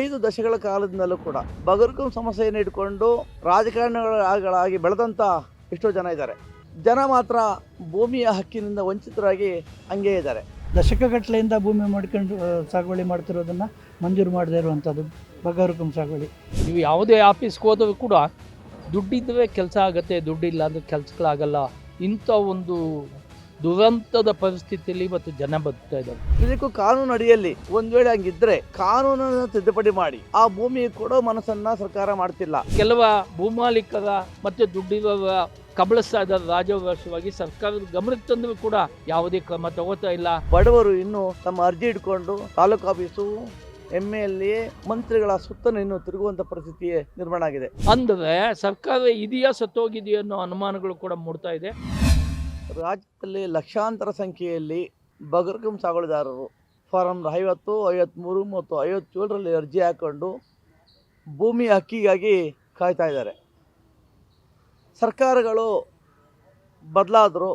ಐದು ದಶಕಗಳ ಕಾಲದಿಂದಲೂ ಕೂಡ ಬಗರ್ಕಂ ಸಮಸ್ಯೆಯನ್ನು ಇಟ್ಕೊಂಡು ರಾಜಕಾರಣಿಗಳಾಗಿ ಬೆಳೆದಂಥ ಎಷ್ಟೋ ಜನ ಇದ್ದಾರೆ. ಜನ ಮಾತ್ರ ಭೂಮಿಯ ಹಕ್ಕಿನಿಂದ ವಂಚಿತರಾಗಿ ಹಂಗೇ ಇದ್ದಾರೆ. ದಶಕಗಟ್ಟಲೆಯಿಂದ ಭೂಮಿ ಮಾಡ್ಕೊಂಡು ಸಾಗುವಳಿ ಮಾಡ್ತಿರೋದನ್ನು ಮಂಜೂರು ಮಾಡದೇ ಇರುವಂಥದ್ದು ಬಗರ್ಕಂ ಸಾಗುವಳಿ. ನೀವು ಯಾವುದೇ ಆಫೀಸ್ಗೆ ಹೋದರೂ ಕೂಡ ದುಡ್ಡಿದ್ದವೇ ಕೆಲಸ ಆಗುತ್ತೆ ದುಡ್ಡಿಲ್ಲ ಅಂದರೆ ಕೆಲಸಗಳಾಗಲ್ಲ. ಇಂಥ ಒಂದು ದುರಂತದ ಪರಿಸ್ಥಿತಿಯಲ್ಲಿ ಇವತ್ತು ಜನ ಬದುಕ್ತಾ ಇದ್ದಾರೆ. ಇದಕ್ಕೂ ಕಾನೂನು ಅಡಿಯಲ್ಲಿ ಒಂದ್ ವೇಳೆ ಹಂಗಿದ್ರೆ ಕಾನೂನನ್ನು ತಿದ್ದುಪಡಿ ಮಾಡಿ. ಆ ಭೂಮಿ ಕೊಡೋ ಮನಸ್ಸನ್ನ ಸರ್ಕಾರ ಮಾಡ್ತಿಲ್ಲ. ಕೆಲವ ಭೂಮಾಲೀಕರ ಮತ್ತೆ ದುಡ್ಡಿರುವ ಕಬಳಿಸ್ತಾ ಇದ್ದಾರೆ ರಾಜವರ್ಷವಾಗಿ ಸರ್ಕಾರದ ಗಮನಕ್ಕೆ ತಂದರೂ ಕೂಡ ಯಾವುದೇ ಕ್ರಮ ತಗೋತಾ ಇಲ್ಲ. ಬಡವರು ಇನ್ನು ತಮ್ಮ ಅರ್ಜಿ ಇಟ್ಕೊಂಡು taluk office M L A ಮಂತ್ರಿಗಳ ಸುತ್ತಲೂ ಇನ್ನು ತಿರುಗುವಂತ ಪರಿಸ್ಥಿತಿಯೇ ನಿರ್ಮಾಣ ಆಗಿದೆ. ಅಂದರೆ ಸರ್ಕಾರ ಇದೆಯಾ ಸತ್ತೋಗಿದೆಯೋ ಅನ್ನೋ ಅನುಮಾನಗಳು ಕೂಡ ಮೂಡ್ತಾ ಇದೆ. ರಾಜ್ಯದಲ್ಲಿ ಲಕ್ಷಾಂತರ ಸಂಖ್ಯೆಯಲ್ಲಿ ಬಗರ್ಕಂ ಸಾಗುವಳಿದಾರರು. ಫಾರಂ ಐವತ್ತು ಐವತ್ತ್ಮೂರು ಮತ್ತು ಐವತ್ತೇಳರಲ್ಲಿ ಅರ್ಜಿ ಹಾಕ್ಕೊಂಡು ಭೂಮಿ ಹಕ್ಕಿಗಾಗಿ ಕಾಯ್ತಾ ಇದ್ದಾರೆ. ಸರ್ಕಾರಗಳು ಬದಲಾದರು,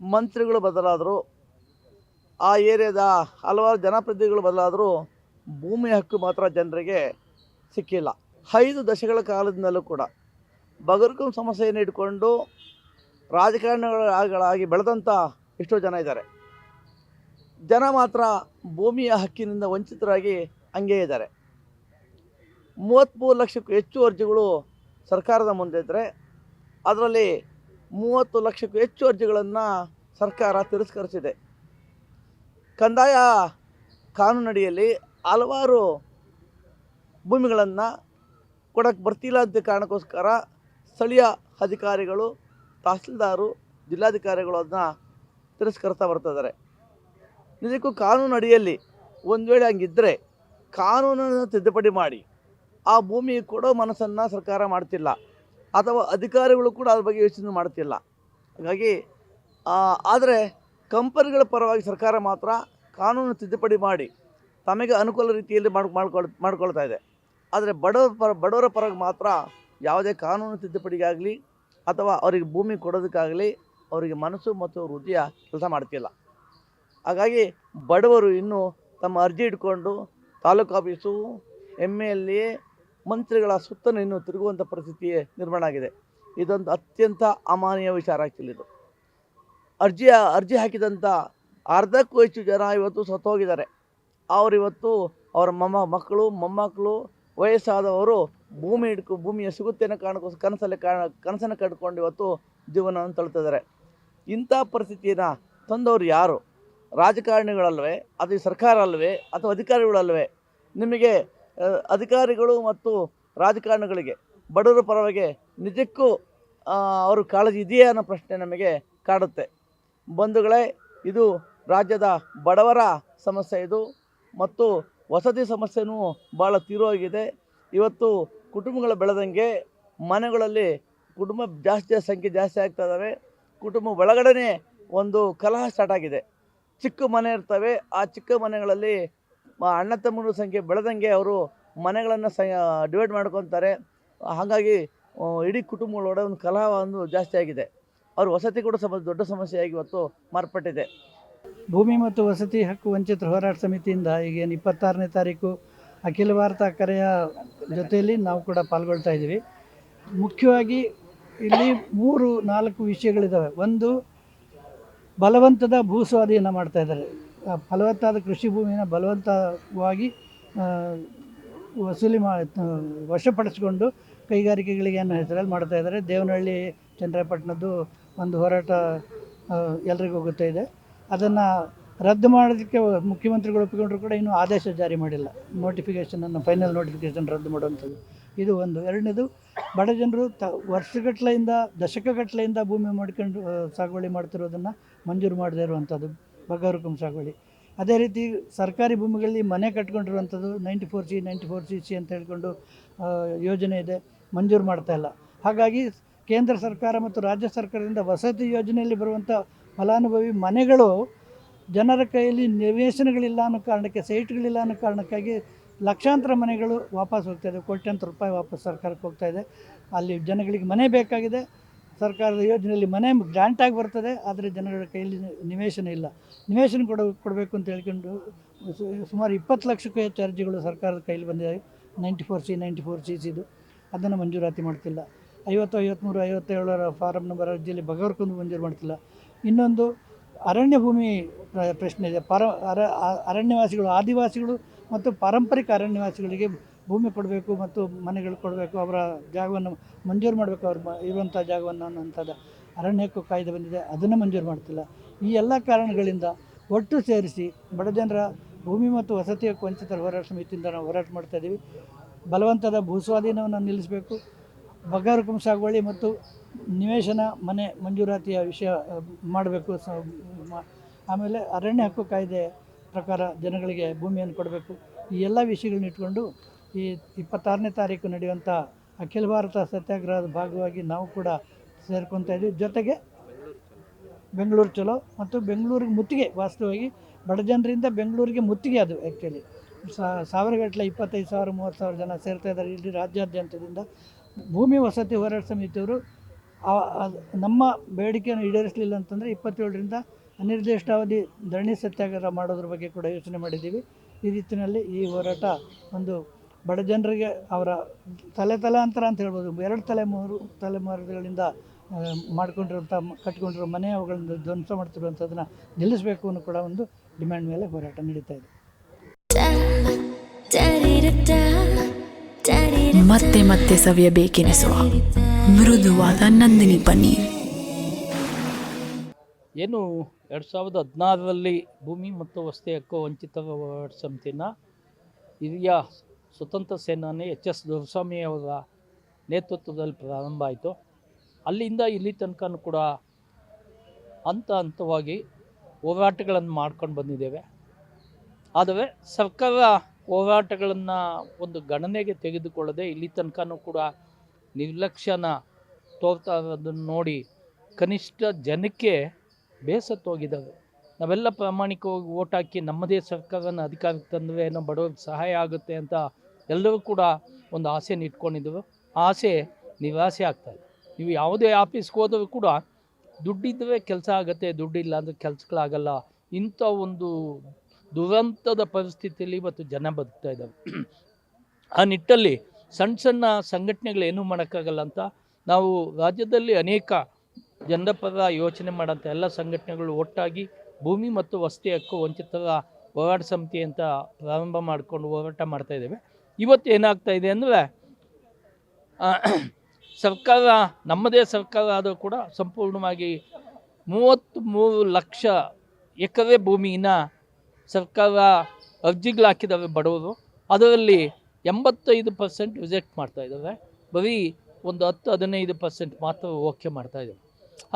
ಮಂತ್ರಿಗಳು ಬದಲಾದರು, ಆ ಏರಿಯಾದ ಹಲವಾರು ಜನಪ್ರತಿನಿಧಿಗಳು ಬದಲಾದರೂ ಭೂಮಿ ಹಕ್ಕು ಮಾತ್ರ ಜನರಿಗೆ ಸಿಕ್ಕಿಲ್ಲ. ಐದು ದಶಕಗಳ ಕಾಲದಿಂದಲೂ ಕೂಡ ಬಗರ್ಕಂ ಸಮಸ್ಯೆಯನ್ನು ಇಟ್ಕೊಂಡು ರಾಜಕಾರಣಿಗಳಾಗಿ ಬೆಳೆದಂಥ ಎಷ್ಟೋ ಜನ ಇದ್ದಾರೆ. ಜನ ಮಾತ್ರ ಭೂಮಿಯ ಹಕ್ಕಿನಿಂದ ವಂಚಿತರಾಗಿ ಹಂಗೇ ಇದ್ದಾರೆ. ಮೂವತ್ತ್ಮೂರು ಲಕ್ಷಕ್ಕೂ ಹೆಚ್ಚು ಅರ್ಜಿಗಳು ಸರ್ಕಾರದ ಮುಂದೆ ಇದ್ದರೆ ಅದರಲ್ಲಿ ಮೂವತ್ತು ಲಕ್ಷಕ್ಕೂ ಹೆಚ್ಚು ಅರ್ಜಿಗಳನ್ನು ಸರ್ಕಾರ ತಿರಸ್ಕರಿಸಿದೆ. ಕಂದಾಯ ಕಾನೂನಡಿಯಲ್ಲಿ ಹಲವಾರು ಭೂಮಿಗಳನ್ನು ಕೊಡಕ್ಕೆ ಬರ್ತಿಲ್ಲ ಅಂತ ಕಾರಣಕ್ಕೋಸ್ಕರ ಸ್ಥಳೀಯ ಅಧಿಕಾರಿಗಳು ತಹಸೀಲ್ದಾರು, ಜಿಲ್ಲಾಧಿಕಾರಿಗಳು ಅದನ್ನ ಬರ್ತಾ ಇದ್ದಾರೆ ನಿಜಕ್ಕೂ ಕಾನೂನು ಅಡಿಯಲ್ಲಿ ಒಂದು ವೇಳೆ ಹಂಗಿದ್ದರೆ ಕಾನೂನನ್ನು ತಿದ್ದುಪಡಿ ಮಾಡಿ, ಆ ಭೂಮಿ ಕೊಡೋ ಮನಸ್ಸನ್ನು ಸರ್ಕಾರ ಮಾಡ್ತಿಲ್ಲ, ಅಥವಾ ಅಧಿಕಾರಿಗಳು ಕೂಡ ಅದ್ರ ಬಗ್ಗೆ ಯೋಚನೆ ಮಾಡ್ತಿಲ್ಲ. ಹಾಗಾಗಿ ಆದರೆ ಕಂಪನಿಗಳ ಪರವಾಗಿ ಸರ್ಕಾರ ಮಾತ್ರ ಕಾನೂನು ತಿದ್ದುಪಡಿ ಮಾಡಿ ತಮಗೆ ಅನುಕೂಲ ರೀತಿಯಲ್ಲಿ ಮಾಡ್, ಮಾಡ್ಕೊಳ್, ಮಾಡ್ಕೊಳ್ತಾ ಇದೆ. ಆದರೆ ಬಡವರ ಪರ, ಬಡವರ ಪರವಾಗಿ ಮಾತ್ರ ಯಾವುದೇ ಕಾನೂನು ತಿದ್ದುಪಡಿಗಾಗಲಿ ಅಥವಾ ಅವರಿಗೆ ಭೂಮಿ ಕೊಡೋದಕ್ಕಾಗಲಿ ಅವರಿಗೆ ಮನಸ್ಸು ಮತ್ತು ಹೃದಯ ಕೆಲಸ ಮಾಡ್ತಿಲ್ಲ. ಹಾಗಾಗಿ ಬಡವರು ಇನ್ನೂ ತಮ್ಮ ಅರ್ಜಿ ಇಟ್ಕೊಂಡು taluk office M L A ಮಂತ್ರಿಗಳ ಸುತ್ತನ್ನು ಇನ್ನೂ ತಿರುಗುವಂಥ ಪರಿಸ್ಥಿತಿಯೇ ನಿರ್ಮಾಣ ಆಗಿದೆ. ಇದೊಂದು ಅತ್ಯಂತ ಅಮಾನೀಯ ವಿಚಾರ ಆ್ಯಕ್ಚುಲಿ ಇದು. ಅರ್ಜಿ ಅರ್ಜಿ ಹಾಕಿದಂಥ ಅರ್ಧಕ್ಕೂ ಹೆಚ್ಚು ಜನ ಇವತ್ತು ಸತ್ತೋಗಿದ್ದಾರೆ. ಹೋಗಿದ್ದಾರೆ ಇವತ್ತು ಅವರ ಮೊಮ್ಮ ಮಕ್ಕಳು, ಮೊಮ್ಮಕ್ಕಳು, ವಯಸ್ಸಾದವರು ಭೂಮಿ ಹಿಡ್ಕೊ, ಭೂಮಿಯ ಸಿಗುತ್ತೆ ಅನ್ನೋ ಕನಸಲ್ಲಿ ಕಾಣ ಕನಸನ್ನು ಕಟ್ಕೊಂಡು ಇವತ್ತು ಜೀವನವನ್ನು ತಳ್ತಿದ್ದಾರೆ ಇಂಥ ಪರಿಸ್ಥಿತಿಯನ್ನು ತಂದವರು ಯಾರು? ರಾಜಕಾರಣಿಗಳಲ್ವೇ, ಅದು ಸರ್ಕಾರ ಅಲ್ವೇ, ಅಥವಾ ಅಧಿಕಾರಿಗಳಲ್ವೇ? ನಿಮಗೆ ಅಧಿಕಾರಿಗಳು ಮತ್ತು ರಾಜಕಾರಣಿಗಳಿಗೆ ಬಡವರ ಪರವಾಗಿ ನಿಜಕ್ಕೂ ಅವರು ಕಾಳಜಿ ಇದೆಯೇ ಅನ್ನೋ ಪ್ರಶ್ನೆ ನಮಗೆ ಕಾಡುತ್ತೆ. ಬಂಧುಗಳೇ, ಇದು ರಾಜ್ಯದ ಬಡವರ ಸಮಸ್ಯೆ ಇದು, ಮತ್ತು ವಸತಿ ಸಮಸ್ಯೆನೂ ಭಾಳ ತೀವ್ರವಾಗಿದೆ. ಇವತ್ತು ಕುಟುಂಬಗಳು ಬೆಳೆದಂಗೆ ಮನೆಗಳಲ್ಲಿ ಕುಟುಂಬ ಜಾಸ್ತಿ ಸಂಖ್ಯೆ ಜಾಸ್ತಿ ಆಗ್ತಾ ಇದ್ದಾವೆ. ಕುಟುಂಬ ಒಳಗಡೆ ಒಂದು ಕಲಹ ಸ್ಟಾರ್ಟ್ ಆಗಿದೆ. ಚಿಕ್ಕ ಮನೆ ಇರ್ತವೆ. ಆ ಚಿಕ್ಕ ಮನೆಗಳಲ್ಲಿ ಅಣ್ಣ ತಮ್ಮನ ಸಂಖ್ಯೆ ಬೆಳೆದಂಗೆ ಅವರು ಮನೆಗಳನ್ನು ಸ ಡಿವೈಡ್ ಮಾಡ್ಕೊತಾರೆ. ಹಾಗಾಗಿ ಇಡೀ ಕುಟುಂಬಗಳೊಡೆ ಒಂದು ಕಲಹ ಒಂದು ಜಾಸ್ತಿ ಆಗಿದೆ. ಅವ್ರ ವಸತಿ ಕೂಡ ಸಮ, ದೊಡ್ಡ ಸಮಸ್ಯೆಯಾಗಿ ಇವತ್ತು ಮಾರ್ಪಟ್ಟಿದೆ. ಭೂಮಿ ಮತ್ತು ವಸತಿ ಹಕ್ಕು ವಂಚಿತರ ಹೋರಾಟ ಸಮಿತಿಯಿಂದ ಈಗೇನು ಇಪ್ಪತ್ತಾರನೇ ತಾರೀಕು ಅಖಿಲ ಭಾರತ ಕರೆಯ ಜೊತೆಯಲ್ಲಿ ನಾವು ಕೂಡ ಪಾಲ್ಗೊಳ್ತಾ ಇದ್ದೀವಿ. ಮುಖ್ಯವಾಗಿ ಇಲ್ಲಿ ಮೂರು, ನಾಲ್ಕು ವಿಷಯಗಳಿದ್ದಾವೆ ಒಂದು, ಬಲವಂತದ ಭೂ ಸ್ವಾಧೀನ ಮಾಡ್ತಾ ಇದ್ದಾರೆ. ಫಲವತ್ತಾದ ಕೃಷಿ ಭೂಮಿನ ಬಲವಂತವಾಗಿ ವಸೂಲಿ ಮಾ ವಶಪಡಿಸಿಕೊಂಡು ಕೈಗಾರಿಕೆಗಳಿಗೆ ಅನ್ನೋ ಹೆಸರಲ್ಲಿ ಮಾಡ್ತಾ ಇದ್ದಾರೆ. ದೇವನಹಳ್ಳಿ, ಚಂದ್ರಪಟ್ಟಣದ್ದು ಒಂದು ಹೋರಾಟ ಎಲ್ರಿಗೂ ಗೊತ್ತಾಯಿದೆ ಇದೆ. ಅದನ್ನು ರದ್ದು ಮಾಡೋದಕ್ಕೆ ಮುಖ್ಯಮಂತ್ರಿಗಳು ಒಪ್ಪಿಕೊಂಡ್ರು ಕೂಡ ಇನ್ನೂ ಆದೇಶ ಜಾರಿ ಮಾಡಿಲ್ಲ. ನೋಟಿಫಿಕೇಷನನ್ನು ಫೈನಲ್ ನೋಟಿಫಿಕೇಷನ್ ರದ್ದು ಮಾಡುವಂಥದ್ದು. ಇದು ಒಂದು. ಎರಡನೇದು, ಬಡ ಜನರು ತ, ವರ್ಷಗಟ್ಟಲೆಯಿಂದ, ದಶಕಗಟ್ಟಲೆಯಿಂದ ಭೂಮಿ ಮಾಡ್ಕೊಂಡು ಸಾಗುವಳಿ ಮಾಡ್ತಿರೋದನ್ನು ಮಂಜೂರು ಮಾಡದೇ ಇರುವಂಥದ್ದು ಬಗರ್ಕಂ ಸಾಗುವಳಿ. ಅದೇ ರೀತಿ ಸರ್ಕಾರಿ ಭೂಮಿಗಳಲ್ಲಿ ಮನೆ ಕಟ್ಕೊಂಡಿರುವಂಥದ್ದು ninety four C ninety four C C ಅಂತ ಹೇಳ್ಕೊಂಡು ಯೋಜನೆ ಇದೆ, ಮಂಜೂರು ಮಾಡ್ತಾ ಇಲ್ಲ. ಹಾಗಾಗಿ ಕೇಂದ್ರ ಸರ್ಕಾರ ಮತ್ತು ರಾಜ್ಯ ಸರ್ಕಾರದಿಂದ ವಸತಿ ಯೋಜನೆಯಲ್ಲಿ ಬರುವಂಥ ಫಲಾನುಭವಿ ಮನೆಗಳು ಜನರ ಕೈಯಲ್ಲಿ ನಿವೇಶನಗಳಿಲ್ಲ ಅನ್ನೋ ಕಾರಣಕ್ಕೆ, ಸೈಟ್ಗಳಿಲ್ಲ ಅನ್ನೋ ಕಾರಣಕ್ಕಾಗಿ ಲಕ್ಷಾಂತರ ಮನೆಗಳು ವಾಪಸ್ ಹೋಗ್ತಾಯಿದೆ ಕೋಟ್ಯಾಂತರ ರೂಪಾಯಿ ವಾಪಸ್ ಸರ್ಕಾರಕ್ಕೆ ಹೋಗ್ತಾ ಇದೆ. ಅಲ್ಲಿ ಜನಗಳಿಗೆ ಮನೆ ಬೇಕಾಗಿದೆ. ಸರ್ಕಾರದ ಯೋಜನೆಯಲ್ಲಿ ಮನೆ ಗ್ರ್ಯಾಂಟಾಗಿ ಬರ್ತದೆ. ಆದರೆ ಜನಗಳ ಕೈಯಲ್ಲಿ ನಿವೇಶನ ಇಲ್ಲ. ನಿವೇಶನ ಕೊಡ, ಕೊಡಬೇಕು ಅಂತ ಹೇಳ್ಕೊಂಡು ಸುಮಾರು ಇಪ್ಪತ್ತು ಲಕ್ಷಕ್ಕೂ ಹೆಚ್ಚು ಅರ್ಜಿಗಳು ಸರ್ಕಾರದ ಕೈಯಲ್ಲಿ ಬಂದಿದೆ. Ninety four C, ninety four C ಸಿದು ಅದನ್ನು ಮಂಜೂರಾತಿ ಮಾಡ್ತಿಲ್ಲ. ಐವತ್ತು ಐವತ್ತ್ಮೂರು ಐವತ್ತೇಳರ ಫಾರಮ್ ನಂಬರ್ ಅರ್ಜಿಯಲ್ಲಿ ಬಗವರ್ಕೊಂಡು ಮಂಜೂರು ಮಾಡ್ತಿಲ್ಲ. ಇನ್ನೊಂದು ಅರಣ್ಯ ಭೂಮಿ ಪ್ರ- ಪ್ರಶ್ನೆ ಇದೆ. ಪರ, ಅರ ಅರಣ್ಯವಾಸಿಗಳು, ಆದಿವಾಸಿಗಳು ಮತ್ತು ಪಾರಂಪರಿಕ ಅರಣ್ಯವಾಸಿಗಳಿಗೆ ಭೂಮಿ ಕೊಡಬೇಕು ಮತ್ತು ಮನೆಗಳು ಕೊಡಬೇಕು, ಅವರ ಜಾಗವನ್ನು ಮಂಜೂರು ಮಾಡಬೇಕು, ಅವ್ರ ಇರುವಂಥ ಜಾಗವನ್ನು ಅನ್ನೋಂಥದ್ದು ಅರಣ್ಯಕ್ಕೂ ಕಾಯ್ದೆ ಬಂದಿದೆ. ಅದನ್ನು ಮಂಜೂರು ಮಾಡ್ತಿಲ್ಲ. ಈ ಎಲ್ಲ ಕಾರಣಗಳಿಂದ ಒಟ್ಟು ಸೇರಿಸಿ ಬಡ ಜನರ ಭೂಮಿ ಮತ್ತು ವಸತಿಯ ವಂಚಿತರ ಹೋರಾಟ ಸಮಿತಿಯಿಂದ ನಾವು ಹೋರಾಟ ಮಾಡ್ತಾ ಇದ್ದೀವಿ. ಬಲವಂತದ ಭೂಸ್ವಾಧೀನವನ್ನು ನಿಲ್ಲಿಸಬೇಕು. ಬಗಾರುಕುಂ ಸಾಗುವಳಿ ಮತ್ತು ನಿವೇಶನ ಮನೆ ಮಂಜೂರಾತಿಯ ವಿಷಯ ಮಾಡಬೇಕು, ಸ ಆಮೇಲೆ ಅರಣ್ಯ ಹಕ್ಕು ಕಾಯ್ದೆ ಪ್ರಕಾರ ಜನಗಳಿಗೆ ಭೂಮಿಯನ್ನು ಕೊಡಬೇಕು. ಈ ಎಲ್ಲ ವಿಷಯಗಳನ್ನ ಇಟ್ಕೊಂಡು ಈ ಇಪ್ಪತ್ತಾರನೇ ತಾರೀಕು ನಡೆಯುವಂಥ ಅಖಿಲ ಭಾರತ ಸತ್ಯಾಗ್ರಹದ ಭಾಗವಾಗಿ ನಾವು ಕೂಡ ಸೇರ್ಕೊತಾ ಇದ್ದೀವಿ. ಜೊತೆಗೆ ಬೆಂಗಳೂರು ಚಲೋ ಮತ್ತು ಬೆಂಗಳೂರಿಗೆ ಮುತ್ತಿಗೆ ವಾಸ್ತವವಾಗಿ ಬಡ ಜನರಿಂದ ಬೆಂಗಳೂರಿಗೆ ಮುತ್ತಿಗೆ ಅದು ಆ್ಯಕ್ಚುಲಿ ಸಾವಿರಗಟ್ಟಲೆ ಇಪ್ಪತ್ತೈದು ಸಾವಿರ, ಮೂವತ್ತು ಸಾವಿರ ಜನ ಸೇರ್ತಾ ಇದ್ದಾರೆ ಇಲ್ಲಿ ರಾಜ್ಯಾದ್ಯಂತದಿಂದ. ಭೂಮಿ ವಸತಿ ಹೋರಾಟ ಸಮಿತಿಯವರು ನಮ್ಮ ಬೇಡಿಕೆಯನ್ನು ಈಡೇರಿಸಲಿಲ್ಲ ಅಂತಂದರೆ ಇಪ್ಪತ್ತೇಳರಿಂದ ಅನಿರ್ದಿಷ್ಟಾವಧಿ ಧರಣಿ ಸತ್ಯಾಗ್ರಹ ಮಾಡೋದ್ರ ಬಗ್ಗೆ ಕೂಡ ಯೋಚನೆ ಮಾಡಿದ್ದೀವಿ. ಈ ರೀತಿಯಲ್ಲಿ ಈ ಹೋರಾಟ ಒಂದು ಬಡ ಜನರಿಗೆ ಅವರ ತಲೆ ತಲಾಂತರ ಅಂತ ಹೇಳ್ಬೋದು. ಎರಡು ತಲೆಮಾರು ತಲೆಮಾರುಗಳಿಂದ ಮಾಡಿಕೊಂಡಿರುವಂಥ ಕಟ್ಕೊಂಡಿರೋ ಮನೆ ಅವುಗಳನ್ನು ಧ್ವಂಸ ಮಾಡ್ತಿರುವಂಥದ್ದನ್ನು ನಿಲ್ಲಿಸಬೇಕು ಅನ್ನೋ ಕೂಡ ಒಂದು ಡಿಮ್ಯಾಂಡ್ ಮೇಲೆ ಹೋರಾಟ ನಡೀತಾ ಇದೆ. ಮತ್ತೆ ಮತ್ತೆ ಸವಿಯಬೇಕೆನಿಸುವ. ಮೃದುವಾದ ನಂದಿನಿ ಪನ್ನೀರ್. ಏನು ಎರಡು ಸಾವಿರದ ಹದಿನಾರರಲ್ಲಿ ಭೂಮಿ ಮತ್ತು ವಸತಿ ಹಕ್ಕು ವಂಚಿತ ಸಮಿತಿನ ಹಿರಿಯ ಸ್ವತಂತ್ರ ಸೇನಾನಿ ಎಚ್ ಎಸ್ ದೊರೆಸ್ವಾಮಿ ಅವರ ನೇತೃತ್ವದಲ್ಲಿ ಪ್ರಾರಂಭ ಆಯಿತು. ಅಲ್ಲಿಂದ ಇಲ್ಲಿ ತನಕನೂ ಕೂಡ ಹಂತ ಹಂತವಾಗಿ ಹೋರಾಟಗಳನ್ನು ಮಾಡ್ಕೊಂಡು ಬಂದಿದ್ದೇವೆ. ಆದರೆ ಸರ್ಕಾರ ಹೋರಾಟಗಳನ್ನು ಒಂದು ಗಣನೆಗೆ ತೆಗೆದುಕೊಳ್ಳದೆ ಇಲ್ಲಿ ತನಕನೂ ಕೂಡ ನಿರ್ಲಕ್ಷ್ಯನ ತೋರ್ತಾ ನೋಡಿ ಕನಿಷ್ಠ ಜನಕ್ಕೆ ಬೇಸತ್ತೋಗಿದ್ದಾವೆ. ನಾವೆಲ್ಲ ಪ್ರಾಮಾಣಿಕವಾಗಿ ಓಟ್ ಹಾಕಿ ನಮ್ಮದೇ ಸರ್ಕಾರನ ಅಧಿಕಾರಕ್ಕೆ ತಂದರೆ ಏನೋ ಬಡವ್ರಿಗೆ ಸಹಾಯ ಆಗುತ್ತೆ ಅಂತ ಎಲ್ಲರೂ ಕೂಡ ಒಂದು ಆಸೆನ ಇಟ್ಕೊಂಡಿದ್ದರು ಆಸೆ ನಿರಾಸೆ ಆಗ್ತಾಯಿದೆ ನೀವು ಯಾವುದೇ ಆಫೀಸ್ಗೆ ಹೋದರೂ ಕೂಡ ದುಡ್ಡಿದ್ದರೆ ಕೆಲಸ ಆಗುತ್ತೆ, ದುಡ್ಡಿಲ್ಲ ಅಂದರೆ ಕೆಲಸಗಳಾಗಲ್ಲ. ಇಂಥ ಒಂದು ದುರಂತದ ಪರಿಸ್ಥಿತಿಯಲ್ಲಿ ಇವತ್ತು ಜನ ಬದುಕ್ತಾ ಇದ್ದಾರೆ ಆ ನಿಟ್ಟಲ್ಲಿ ಸಣ್ಣ ಸಣ್ಣ ಸಂಘಟನೆಗಳು ಏನೂ ಮಾಡೋಕ್ಕಾಗಲ್ಲ ಅಂತ ನಾವು ರಾಜ್ಯದಲ್ಲಿ ಅನೇಕ ಜನಪದ ಯೋಚನೆ ಮಾಡೋಂಥ ಎಲ್ಲ ಸಂಘಟನೆಗಳು ಒಟ್ಟಾಗಿ ಭೂಮಿ ಮತ್ತು ವಸತಿ ಹಕ್ಕು ವಂಚಿತರ ಹೋರಾಟ ಸಮಿತಿ ಅಂತ ಪ್ರಾರಂಭ ಮಾಡಿಕೊಂಡು ಹೋರಾಟ ಮಾಡ್ತಾಯಿದ್ದೇವೆ ಇವತ್ತು ಏನಾಗ್ತಾ ಇದೆ ಅಂದರೆ ಸರ್ಕಾರ, ನಮ್ಮದೇ ಸರ್ಕಾರ ಆದರೂ ಕೂಡ ಸಂಪೂರ್ಣವಾಗಿ ಮೂವತ್ತ್ಮೂರು ಲಕ್ಷ ಎಕರೆ ಭೂಮಿನ ಸರ್ಕಾರ ಅರ್ಜಿಗಳು ಹಾಕಿದ್ದಾವೆ ಬಡವರು. ಅದರಲ್ಲಿ ಎಂಬತ್ತೈದು ಪರ್ಸೆಂಟ್ ರಿಜೆಕ್ಟ್ ಮಾಡ್ತಾ ಇದ್ದಾವೆ ಬರೀ ಒಂದು ಹತ್ತು, ಹದಿನೈದು ಪರ್ಸೆಂಟ್ ಮಾತ್ರ ಓಕೆ ಮಾಡ್ತಾ ಇದ್ದಾವೆ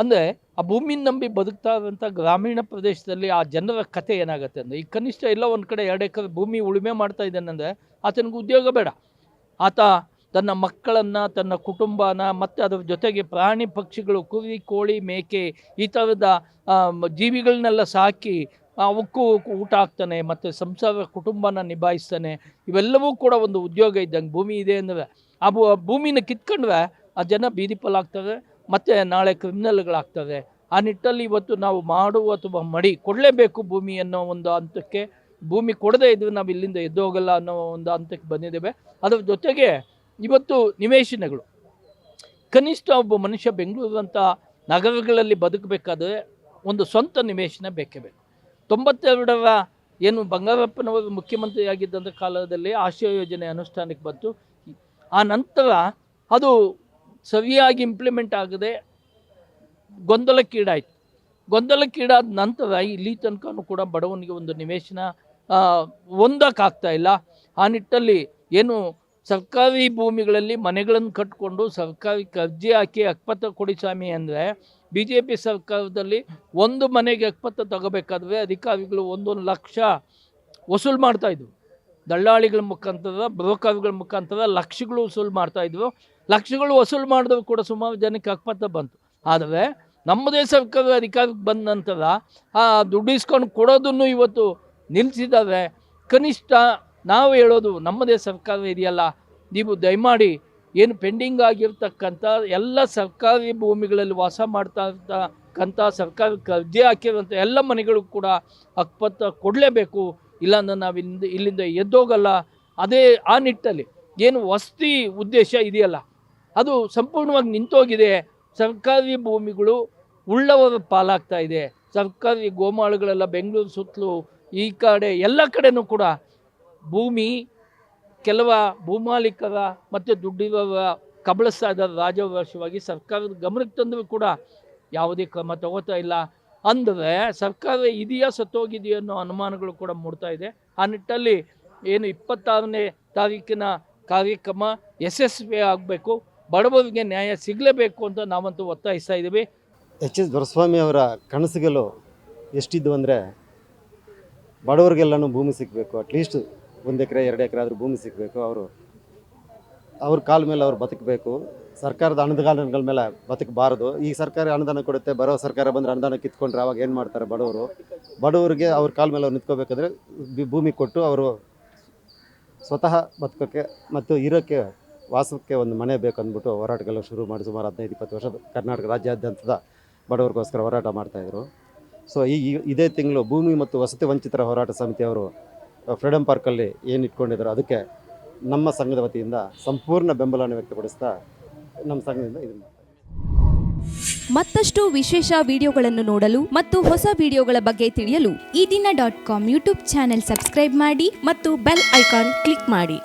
ಅಂದರೆ ಆ ಭೂಮಿನ ನಂಬಿ ಬದುಕ್ತಾ ಇರುವಂಥ ಗ್ರಾಮೀಣ ಪ್ರದೇಶದಲ್ಲಿ ಆ ಜನರ ಕತೆ ಏನಾಗುತ್ತೆ ಅಂದರೆ, ಈ ಕನಿಷ್ಠ ಎಲ್ಲ ಒಂದು ಕಡೆ ಎರಡು ಎಕರೆ ಭೂಮಿ ಉಳುಮೆ ಮಾಡ್ತಾ ಇದ್ದಾನಂದರೆ ಆತನಿಗೆ ಉದ್ಯೋಗ ಬೇಡ. ಆತ ತನ್ನ ಮಕ್ಕಳನ್ನು, ತನ್ನ ಕುಟುಂಬನ, ಮತ್ತು ಅದರ ಜೊತೆಗೆ ಪ್ರಾಣಿ ಪಕ್ಷಿಗಳು, ಕುರಿ, ಕೋಳಿ, ಮೇಕೆ ಈ ಥರದ ಜೀವಿಗಳನ್ನೆಲ್ಲ ಸಾಕಿ ಅವಕ್ಕೂ ಊಟ ಹಾಕ್ತಾನೆ, ಮತ್ತು ಸಂಸಾರ ಕುಟುಂಬನ ನಿಭಾಯಿಸ್ತಾನೆ, ಇವೆಲ್ಲವೂ ಕೂಡ ಒಂದು ಉದ್ಯೋಗ ಇದ್ದಂಗೆ ಭೂಮಿ ಇದೆ ಅಂದರೆ ಆ ಭೂಮಿನ ಕಿತ್ಕೊಂಡ್ರೆ ಆ ಜನ ಬೀದಿ ಪಾಲಾಗ್ತಾರೆ ಮತ್ತು ನಾಳೆ ಕ್ರಿಮಿನಲ್ಗಳಾಗ್ತವೆ ಆ ನಿಟ್ಟಲ್ಲಿ ಇವತ್ತು ನಾವು ಮಾಡುವ ಅಥವಾ ಮಡಿ ಕೊಡಲೇಬೇಕು ಭೂಮಿ ಅನ್ನೋ ಒಂದು ಹಂತಕ್ಕೆ, ಭೂಮಿ ಕೊಡದೇ ಇದ್ದರೆ ನಾವು ಇಲ್ಲಿಂದ ಎದ್ದು ಹೋಗಲ್ಲ ಅನ್ನೋ ಒಂದು ಹಂತಕ್ಕೆ ಬಂದಿದ್ದೇವೆ. ಅದರ ಜೊತೆಗೆ ಇವತ್ತು ನಿವೇಶನಗಳು. ಕನಿಷ್ಠ ಒಬ್ಬ ಮನುಷ್ಯ ಬೆಂಗಳೂರಂಥ ನಗರಗಳಲ್ಲಿ ಬದುಕಬೇಕಾದ್ರೆ ಒಂದು ಸ್ವಂತ ನಿವೇಶನ ಬೇಕೇ ಬೇಕು. ತೊಂಬತ್ತೆರಡರ ಏನು ಬಂಗಾರಪ್ಪನವರು ಮುಖ್ಯಮಂತ್ರಿಯಾಗಿದ್ದಂಥ ಕಾಲದಲ್ಲಿ ಆಶಯ ಯೋಜನೆ ಅನುಷ್ಠಾನಕ್ಕೆ ಬಂತು. ಆ ನಂತರ ಅದು ಸರಿಯಾಗಿ ಇಂಪ್ಲಿಮೆಂಟ್ ಆಗದೆ ಗೊಂದಲಕ್ಕೀಡಾಯಿತು. ಗೊಂದಲಕ್ಕೀಡಾದ ನಂತರ ಇಲ್ಲಿ ತನಕನೂ ಕೂಡ ಬಡವನಿಗೆ ಒಂದು ನಿವೇಶನ ಹೊಂದಕ್ಕಾಗ್ತಾ ಇಲ್ಲ. ಆ ನಿಟ್ಟಲ್ಲಿ ಏನು ಸರ್ಕಾರಿ ಭೂಮಿಗಳಲ್ಲಿ ಮನೆಗಳನ್ನು ಕಟ್ಕೊಂಡು ಸರ್ಕಾರಕ್ಕೆ ಅರ್ಜಿ ಹಾಕಿ ಅಕ್ಪತ್ರ ಕೊಡಿ ಸ್ವಾಮಿ ಅಂದರೆ ಬಿ ಜೆ ಪಿ ಸರ್ಕಾರದಲ್ಲಿ ಒಂದು ಮನೆಗೆ ಅಕ್ಪತ್ರ ತಗೋಬೇಕಾದ್ರೆ ಅಧಿಕಾರಿಗಳು ಒಂದೊಂದು ಲಕ್ಷ ವಸೂಲು ಮಾಡ್ತಾಯಿದ್ರು ದಳ್ಳಾಳಿಗಳ ಮುಖಾಂತರ, ಬ್ರೋಕರ್ಗಳ ಮುಖಾಂತರ ಲಕ್ಷಗಳು ವಸೂಲು ಮಾಡ್ತಾಯಿದ್ರು ಲಕ್ಷಗಳು ವಸೂಲು ಮಾಡಿದ್ರು ಕೂಡ ಸುಮಾರು ಜನಕ್ಕೆ ಅಕ್ಪತ್ರ ಬಂತು. ಆದರೆ ನಮ್ಮದೇ ಸರ್ಕಾರ ಅಧಿಕಾರಕ್ಕೆ ಬಂದ ನಂತರ ಆ ದುಡ್ಡು ಇಸ್ಕೊಂಡು ಕೊಡೋದನ್ನು ಇವತ್ತು ನಿಲ್ಲಿಸಿದ್ದಾರೆ ಕನಿಷ್ಠ ನಾವು ಹೇಳೋದು ನಮ್ಮದೇ ಸರ್ಕಾರ ಇದೆಯಲ್ಲ, ನೀವು ದಯಮಾಡಿ ಏನು ಪೆಂಡಿಂಗ್ ಆಗಿರ್ತಕ್ಕಂಥ ಎಲ್ಲ ಸರ್ಕಾರಿ ಭೂಮಿಗಳಲ್ಲಿ ವಾಸ ಮಾಡ್ತಾ ಇರ್ತಕ್ಕಂಥ ಸರ್ಕಾರಕ್ಕೆ ಅರ್ಜಿ ಹಾಕಿರೋಂಥ ಎಲ್ಲ ಮನೆಗಳಿಗೂ ಕೂಡ ಹಕ್ಕುಪತ್ರ ಕೊಡಲೇಬೇಕು. ಇಲ್ಲಾಂದ್ರೆ ನಾವು ಇಲ್ಲಿಂದ ಇಲ್ಲಿಂದ ಎದ್ದೋಗಲ್ಲ. ಅದೇ, ಆ ನಿಟ್ಟಲ್ಲಿ ಏನು ವಸತಿ ಉದ್ದೇಶ ಇದೆಯಲ್ಲ, ಅದು ಸಂಪೂರ್ಣವಾಗಿ ನಿಂತೋಗಿದೆ. ಸರ್ಕಾರಿ ಭೂಮಿಗಳು ಉಳ್ಳವರ ಪಾಲಾಗ್ತಾ ಇದೆ. ಸರ್ಕಾರಿ ಗೋಮಾಳುಗಳೆಲ್ಲ ಬೆಂಗಳೂರು ಸುತ್ತಲೂ ಈ ಕಡೆ ಎಲ್ಲ ಕಡೆನೂ ಕೂಡ ಭೂಮಿ ಕೆಲವ ಭೂಮಾಲೀಕರ ಮತ್ತು ದುಡ್ಡಿರುವ ಕಬಳಿಸ್ತಾ ಇದ್ದಾರೆ ರಾಜವರ್ಷವಾಗಿ ಸರ್ಕಾರದ ಗಮನಕ್ಕೆ ತಂದರೂ ಕೂಡ ಯಾವುದೇ ಕ್ರಮ ತಗೋತಾ ಇಲ್ಲ. ಅಂದರೆ ಸರ್ಕಾರ ಇದೆಯಾ ಸತ್ತೋಗಿದೆಯೋ ಅನ್ನೋ ಅನುಮಾನಗಳು ಕೂಡ ಮೂಡ್ತಾ ಇದೆ. ಆ ನಿಟ್ಟಲ್ಲಿ ಏನು ಇಪ್ಪತ್ತಾರನೇ ತಾರೀಕಿನ ಕಾರ್ಯಕ್ರಮ ಯಶಸ್ವಿ ಆಗಬೇಕು, ಬಡವರಿಗೆ ನ್ಯಾಯ ಸಿಗಲೇಬೇಕು ಅಂತ ನಾವಂತೂ ಒತ್ತಾಯಿಸ್ತಾ ಇದ್ದೀವಿ. ಎಚ್ ಎಸ್ ದೊರೆಸ್ವಾಮಿ ಅವರ ಕನಸುಗಳು ಎಷ್ಟಿದ್ದು ಅಂದರೆ ಬಡವರಿಗೆಲ್ಲನೂ ಭೂಮಿ ಸಿಗಬೇಕು ಅಟ್ಲೀಸ್ಟ್ ಒಂದು ಎಕರೆ, ಎರಡು ಎಕರೆ ಆದರೂ ಭೂಮಿ ಸಿಗಬೇಕು, ಅವರು ಅವ್ರ ಕಾಲ ಮೇಲೆ ಅವ್ರು ಬದುಕಬೇಕು. ಸರ್ಕಾರದ ಅನುದಾನಗಳ ಮೇಲೆ ಬದುಕಬಾರದು. ಈ ಸರ್ಕಾರ ಅನುದಾನ ಕೊಡುತ್ತೆ, ಬರೋ ಸರ್ಕಾರ ಬಂದರೆ ಅನುದಾನ ಕಿತ್ಕೊಂಡ್ರೆ ಅವಾಗ ಏನು ಮಾಡ್ತಾರೆ ಬಡವರು? ಬಡವರಿಗೆ ಅವ್ರ ಕಾಲ ಮೇಲೆ ಅವ್ರು ನಿಂತ್ಕೋಬೇಕಾದ್ರೆ ಭೂಮಿ ಕೊಟ್ಟು ಅವರು ಸ್ವತಃ ಬದುಕೋಕ್ಕೆ ಮತ್ತು ಇರೋಕ್ಕೆ ವಾಸಕ್ಕೆ ಒಂದು ಮನೆ ಬೇಕು ಅಂದ್ಬಿಟ್ಟು ಹೋರಾಟಗಳು ಶುರು ಮಾಡಿ ಸುಮಾರು ಹದಿನೈದು, ಇಪ್ಪತ್ತು ವರ್ಷ ಕರ್ನಾಟಕ ರಾಜ್ಯಾದ್ಯಂತದ ಬಡವರಿಗೋಸ್ಕರ ಹೋರಾಟ ಮಾಡ್ತಾಯಿದ್ರು ಸೊ ಈ- ಇದೇ ತಿಂಗಳು ಭೂಮಿ ಮತ್ತು ವಸತಿ ವಂಚಿತರ ಹೋರಾಟ ಸಮಿತಿಯವರು ಫ್ರೀಡಮ್ ಪಾರ್ಕಲ್ಲಿ ಏನು ಇಟ್ಕೊಂಡಿದ್ದಾರೆ, ಅದಕ್ಕೆ ನಮ್ಮ ಸಂಘದ ವತಿಯಿಂದ ಸಂಪೂರ್ಣ ಬೆಂಬಲವನ್ನು ವ್ಯಕ್ತಪಡಿಸ್ತಾ ನಮ್ಮ ಸಂಘದಿಂದ ಇದನ್ನು ಮತ್ತಷ್ಟು ವಿಶೇಷ ವಿಡಿಯೋಗಳನ್ನು ನೋಡಲು ಮತ್ತು ಹೊಸ ವಿಡಿಯೋಗಳ ಬಗ್ಗೆ ತಿಳಿಯಲು Ee Dina dot com YouTube channel subscribe ಮಾಡಿ ಮತ್ತು ಬೆಲ್ ಐಕಾನ್ ಕ್ಲಿಕ್ ಮಾಡಿ.